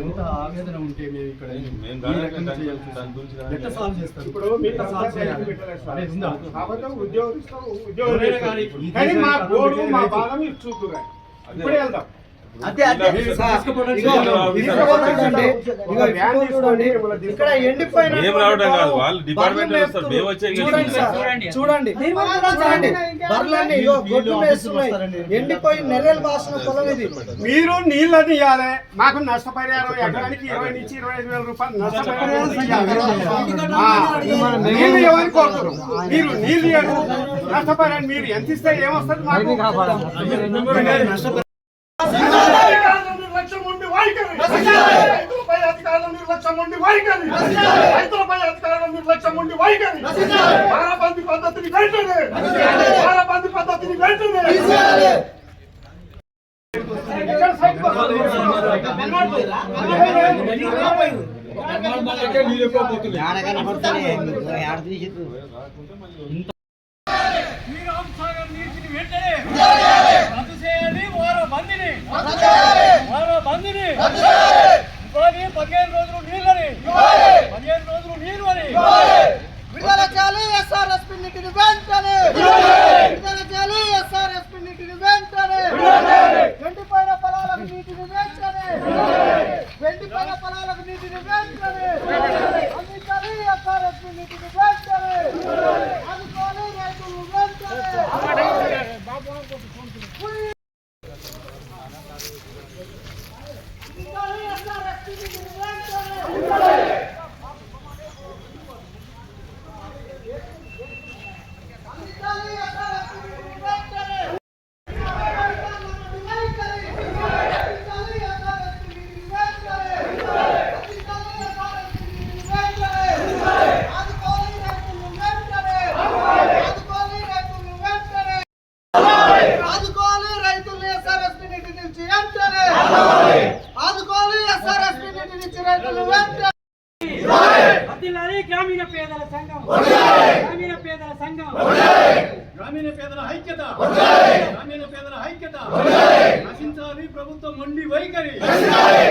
ఎంత ఆవేదన ఉంటే మేము ఇక్కడ ఎట్లా సాల్వ్ చేస్తారు. ఇప్పుడు ఉద్యోగం కానీ మా గోడు మా. బాధ మీరు చూద్దురా ఇప్పుడే వెళ్దాం. ఇక్కడ ఎండిపోయిన చూడండి గొడ్లు ఎండిపోయి నెర్రెలు బాసిన పొలం ఇది మీరు నీళ్ళు అది ఇవ్వాలి మాకు నష్టపరిహారం ఎకరానికి ఇరవై నుంచి ఇరవై ఐదు వేల రూపాయలు నష్టపరిహారం నీళ్ళు ఇవ్వని కోరుతున్నారు మీరు నీళ్ళు ఇవ్వండి నష్టపరిహారం మీరు ఎంత ఇస్తే ఏమొస్తుంది మాకు అధికారుల నిర్లక్ష్యం ఉండి వైఖరి రైతులపై అధికారుల నిర్లక్ష్యం ఉండి వైఖరి. రైతులపై అధికారుల నిర్లక్ష్యం ఉండి వైఖరి. వారబంది పద్ధతిని వెంటనే. వారబంది పద్ధతిని వెంటనే. శ్రీరామ్ నీటిని వెంటనే రద్దు చేయాలి వారో బందిని వారో బందిని ఇవ్వాలి పదిహేను రోజులు నీళ్ళని పదిహేను రోజులు నీళ్ళు అని విడుదల చేయాలి ఎస్ఆర్ఎస్పీ నీటిని వెంటనే విడుదల చేయాలి ఎస్ఆర్ఎస్పీ నీటిని వెంటనే ఎండిపోయిన పొలాలకు నీటిని వెంటనే ఎండిపోయిన పొలాలకు నీటిని వెంటనే అందించాలి ఎస్ఆర్ఎస్పీ నీటిని వెంటనే అందుకోవాలి రైతులు వెంటనే అందించాలి ఎస్ఆర్ఎస్పీ నీటిని వెంటనే అందించాలి ఎస్ఆర్ఎస్పీ నీటిని వెంటనే ఆదుకోవాలి రైతులు ఎస్ఆర్ఎస్పీ నీటి నుంచి వెంటనే ఆదుకోవాలి ఎస్ఆర్ఎస్పీ నీటి నుంచి రైతులు వెంటనే వర్ధిల్లాలి గ్రామీణ పేదల సంఘం. గ్రామీణ పేదల సంఘం. గ్రామీణ పేదల ఐక్యత. గ్రామీణ పేదల ఐక్యత. నశించాలి ప్రభుత్వం మొండి వైఖరి.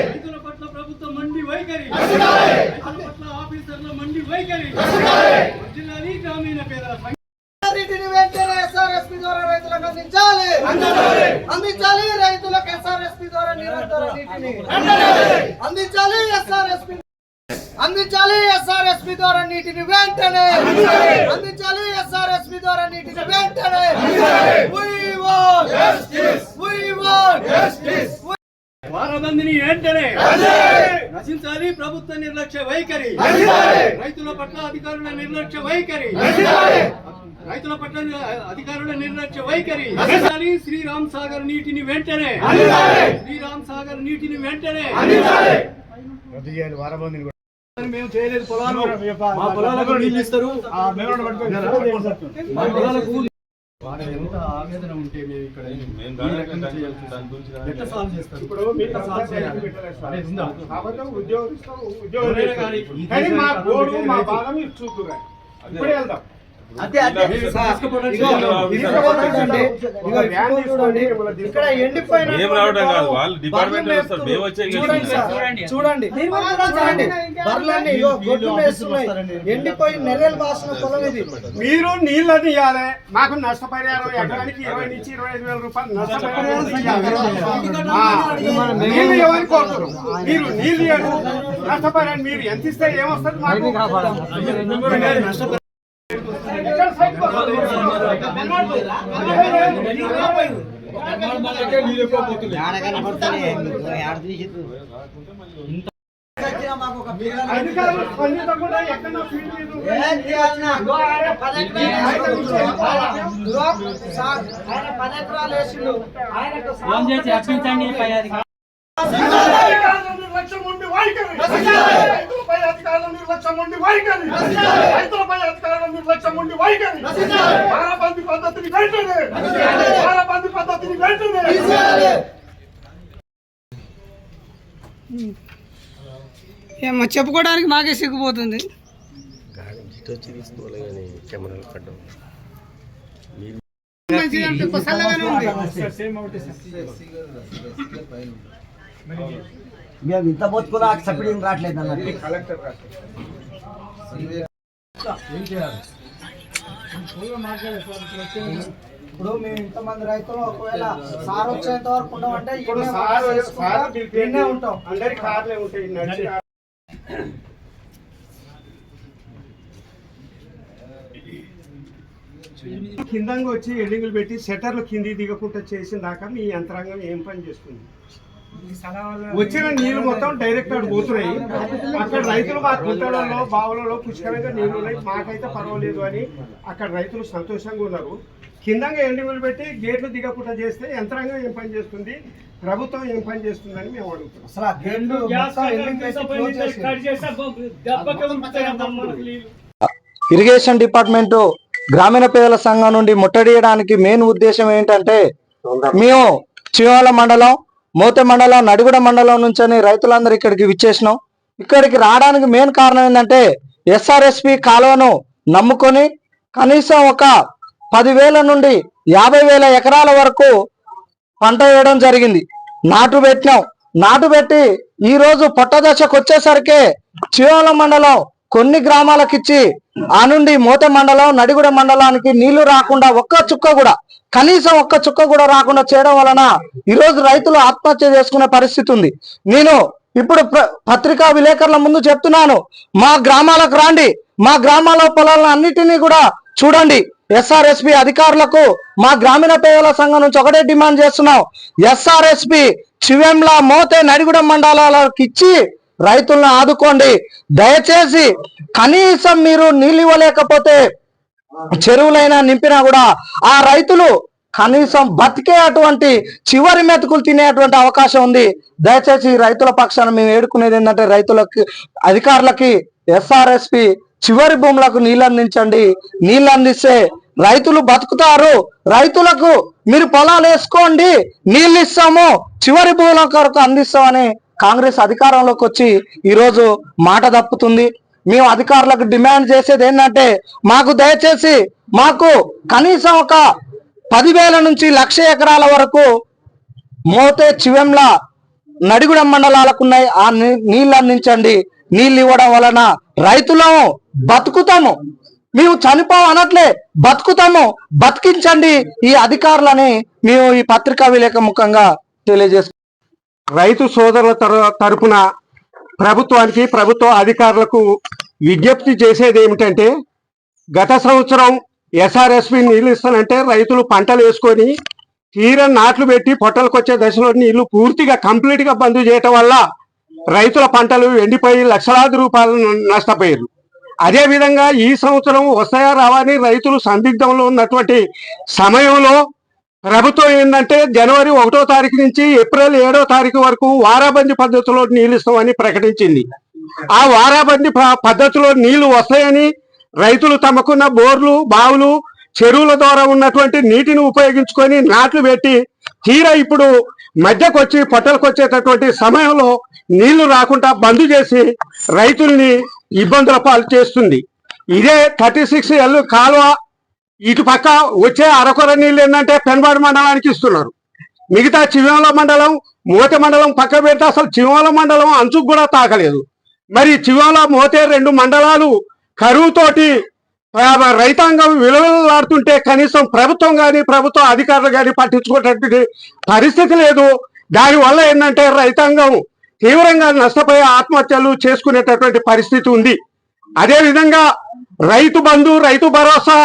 రైతుల పట్ల ప్రభుత్వం మొండి వైఖరి. రైతుల పట్ల ఆఫీసర్ల మొండి వైఖరి. వర్ధిల్లాలి గ్రామీణ పేదల సంఘం. అందించాలి. రైతులకు ఎస్ఆర్ఎస్పీ ద్వారా నిరంతర నీటిని. అందించాలి ఎస్ఆర్ఎస్పీ అందించాలి ఎస్ఆర్ఎస్పీ ద్వారా నీటిని వెంటనే. అందించాలి ఎస్ఆర్ఎస్పీ ద్వారా నీటిని వెంటనే. వారబందిని వెంటనే. నశించాలి ప్రభుత్వ నిర్లక్ష్య వైఖరి. రైతుల పట్ల అధికారుల నిర్లక్ష్య వైఖరి. రైతుల పట్ల అధికారుల నిర్లక్ష్య వైఖరి. నశించాలి. శ్రీరామ్ సాగర్ నీటిని వెంటనే. శ్రీరామ్ సాగర్ నీటిని వెంటనే. మేము చేయలేదు. పొలాలు మా పొలాలకు నీళ్ళు ఇస్తారు. మా పొలాలకు వారి ఎంత ఆవేదన ఉంటే మేము ఇక్కడ ఎట్లా సాల్వ్ చేస్తారు? ఇప్పుడు మీరు సాల్వ్ చేయాలి? ఉద్యోగం మా మా ఇప్పుడే వెళ్దాం. చూడండి. ఇక్కడ ఎండిపోయిన రావడం కాదు, వాళ్ళు డిపార్ట్మెంట్ మేము వచ్చే ఎండిపోయి నెర్రెలు బాసిన పొలం ఇది. మీరు నీళ్ళు అది ఇవ్వాలి మాకు నష్టపరిహారం ఎకరానికి ఇరవై నుంచి ఇరవై ఐదు వేల రూపాయలు నష్టపరిహారం ఇవ్వాలి. నీళ్ళు ఇవ్వని మీరు నీళ్ళు నష్టపరిహారం మీరు ఎంత ఇస్తే ఏమొస్తుంది మాకు ఇక్కడ సైడ్ అధికారులు స్పందించకుండా ఎక్కడ ఫీల్డ్ మీద ఏం చేయాలన్నా? ఇగో ఆయన పది ఎకరాలు వేసిండు. ఇగో సార్, ఆయన పది ఎకరాలు వేసిండు ఆయనకు ఫోన్ చేసి అర్పించండి పై అధికారులు రైతులపై అధికారుల నిర్లక్ష్యం ఉండి వైఖరి. రైతులపై అధికారుల నిర్లక్ష్యం ఉండి వైఖరి. వారబంది పద్ధతిని వెంటనే. వారబంది పద్ధతిని వెంటనే. ఏమో చెప్పుకోవడానికి మాకే సిగ్గుపోతుంది. మంచిగా అంటే చల్లగానే ఉంది. మేము ఇంత బతుకులా సబ్సిడీ రావట్లేదు అన్నట్టు. ఇప్పుడు మేము ఇంతమంది రైతులు ఒకవేళ సార్ వచ్చేంత వరకు ఉండమంటే ఉంటాం. అందరి కార్లే ఉంటాయి కిందంగా వచ్చి ఎడింగులు పెట్టి సెటర్లు కింది దిగకుండా చేసిన దాకా మీ యంత్రాంగం ఏం పని చేస్తుంది? వచ్చిన నీళ్ళు మొత్తం డైరెక్ట్ అటు పోతున్నాయి. అక్కడ రైతులు మా కుంటలలో బావులలో పుష్కలంగా నీళ్ళు ఉన్నాయి. మాకైతే పర్వాలేదు అని అక్కడ రైతులు సంతోషంగా ఉన్నారు. కిందంగా ఎండుగులు పెట్టి గేట్లు దిగకుండా చేస్తే యంత్రాంగం ఏం పని చేస్తుంది? ప్రభుత్వం ఏం పని చేస్తుందని మేము అడుగుతున్నాం. ఇరిగేషన్ డిపార్ట్మెంట్ గ్రామీణ పేదల సంఘం నుండి ముట్టడియడానికి మెయిన్ ఉద్దేశం ఏంటంటే మేము చివాల మండలం మోతే మండలం నడిగుడ మండలం నుంచి రైతులందరూ ఇక్కడికి విచ్చేసినాం. ఇక్కడికి రావడానికి మెయిన్ కారణం ఏంటంటే ఎస్ఆర్ఎస్పి కాలువను నమ్ముకొని కనీసం ఒక పదివేల నుండి యాభై వేల ఎకరాల వరకు పంట వేయడం జరిగింది. నాటు పెట్టినాం. నాటు పెట్టి ఈరోజు పొట్టదశకు వచ్చేసరికి చివల మండలం కొన్ని గ్రామాలకిచ్చి ఆ నుండి మోత మండలం నడిగుడ మండలానికి నీళ్ళు రాకుండా ఒక్క చుక్క కూడా కనీసం ఒక్క చుక్క కూడా రాకుండా చేయడం వలన ఈరోజు రైతులు ఆత్మహత్య చేసుకునే పరిస్థితి ఉంది. నేను ఇప్పుడు పత్రికా విలేకరుల ముందు చెప్తున్నాను. మా గ్రామాలకు రాండి. మా గ్రామాల పొలాలను అన్నిటినీ కూడా చూడండి. ఎస్ఆర్ఎస్పి అధికారులకు మా గ్రామీణ పేదల సంఘం నుంచి ఒకటే డిమాండ్ చేస్తున్నాం. ఎస్ఆర్ఎస్పి చివెంల మోతే నడిగుడ మండలాలకు ఇచ్చి రైతులను ఆదుకోండి. దయచేసి కనీసం మీరు నీళ్ళు ఇవ్వలేకపోతే చెరువులైనా నింపినా కూడా ఆ రైతులు కనీసం బతికే అటువంటి చివరి మెతుకులు తినేటువంటి అవకాశం ఉంది. దయచేసి రైతుల పక్షాన మేము ఏడుకునేది ఏంటంటే రైతులకి అధికారులకి ఎస్ఆర్ఎస్పి చివరి భూములకు నీళ్ళు అందించండి నీళ్ళు అందిస్తే రైతులు బతుకుతారు. రైతులకు మీరు పొలాలు వేసుకోండి. నీళ్ళు ఇస్తాము చివరి భూముల కొరకు అందిస్తామని కాంగ్రెస్ అధికారంలోకి వచ్చి ఈరోజు మాట తప్పుతుంది. మేము అధికారులకు డిమాండ్ చేసేది ఏంటంటే మాకు దయచేసి మాకు కనీసం ఒక పదివేల నుంచి లక్ష ఎకరాల వరకు మోతే చివెంల నడిగుడం మండలాలకు ఉన్నాయి ఆ నీ- నీళ్ళు అందించండి. నీళ్ళు ఇవ్వడం వలన రైతులము బతుకుతాము. మేము చనిపోం అనట్లే బతుకుతాము. బతికించండి ఈ అధికారులని మేము ఈ పత్రికా విలేక ముఖంగా తెలియజేస్తున్నాం రైతు సోదరుల తర- తరపున ప్రభుత్వానికి ప్రభుత్వ అధికారులకు విజ్ఞప్తి చేసేది ఏమిటంటే గత సంవత్సరం ఎస్ఆర్ఎస్పి నీళ్ళు ఇస్తానంటే రైతులు పంటలు వేసుకొని తీర నాట్లు పెట్టి పొట్టలకు వచ్చే దశలో నీళ్ళు పూర్తిగా కంప్లీట్గా బంద్ చేయటం వల్ల రైతుల పంటలు ఎండిపోయి లక్షలాది రూపాయలు నష్టపోయారు. అదే విధంగా ఈ సంవత్సరం వస్తాయా రావని రైతులు సందిగ్ధంలో ఉన్నటువంటి సమయంలో ప్రభుత్వం ఏంటంటే జనవరి ఒకటో తారీఖు నుంచి ఏప్రిల్ ఏడో తారీఖు వరకు వారాబందీ పద్ధతిలో నీళ్ళు ఇస్తామని ప్రకటించింది. ఆ వారాబందీ ప- పద్ధతిలో నీళ్ళు వస్తాయని రైతులు తమకున్న బోర్లు బావులు చెరువుల ద్వారా ఉన్నటువంటి నీటిని ఉపయోగించుకొని నాట్లు పెట్టి తీరా ఇప్పుడు మధ్యకు వచ్చి పొట్టలకు వచ్చేటటువంటి సమయంలో నీళ్ళు రాకుండా బంద్ చేసి రైతుల్ని ఇబ్బందుల పాలు చేస్తుంది. ఇదే థర్టీ సిక్స్ ఎల్ కాలువ ఇటు పక్క వచ్చే అరకొర నీళ్ళు ఏంటంటే పెన్బాడు మండలానికి ఇస్తున్నారు. మిగతా చివల మండలం మూత మండలం పక్క పెడితే అసలు చివల మండలం అంచుకు కూడా తాకలేదు. మరి చివాల మోతే రెండు మండలాలు కరువుతోటి రైతాంగం విలువలాడుతుంటే కనీసం ప్రభుత్వం కానీ ప్రభుత్వ అధికారులు కానీ పట్టించుకునేటువంటి పరిస్థితి లేదు. దానివల్ల ఏంటంటే రైతాంగం తీవ్రంగా నష్టపోయే ఆత్మహత్యలు చేసుకునేటటువంటి పరిస్థితి ఉంది. అదే విధంగా రైతు బంధు రైతు భరోసా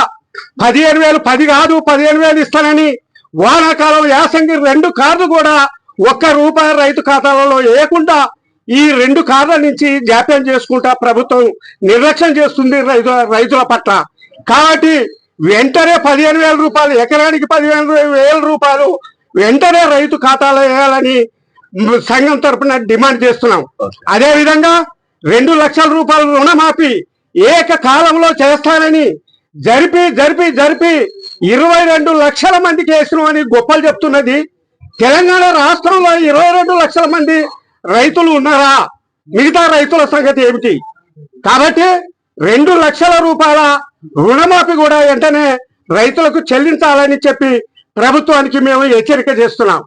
పదిహేను వేలు పది కాదు పదిహేను వేలు ఇస్తానని వానాకాలం యాసంగి రెండు కార్లు కూడా ఒక్క రూపాయి రైతు ఖాతాలలో వేయకుండా ఈ రెండు కార్ల నుంచి జాప్యం చేసుకుంటా ప్రభుత్వం నిర్లక్ష్యం చేస్తుంది రైతు రైతుల పట్ల. కాబట్టి వెంటనే పదిహేను వేల రూపాయలు ఎకరానికి పదిహేను వేల రూపాయలు వెంటనే రైతు ఖాతాలో వేయాలని సంఘం తరపున డిమాండ్ చేస్తున్నాం. అదే విధంగా రెండు లక్షల రూపాయల రుణమాఫీ ఏకకాలంలో చేస్తానని జరిపి జరిపి జరిపి ఇరవై రెండు లక్షల మందికి వేసినామని గొప్పలు చెప్తున్నది. తెలంగాణ రాష్ట్రంలో ఇరవై రెండు లక్షల మంది రైతులు ఉన్నారా? మిగతా రైతుల సంగతి ఏమిటి? కాబట్టి రెండు లక్షల రూపాయల రుణమాఫీ కూడా వెంటనే రైతులకు చెల్లించాలని చెప్పి ప్రభుత్వానికి మేము హెచ్చరిక చేస్తున్నాం.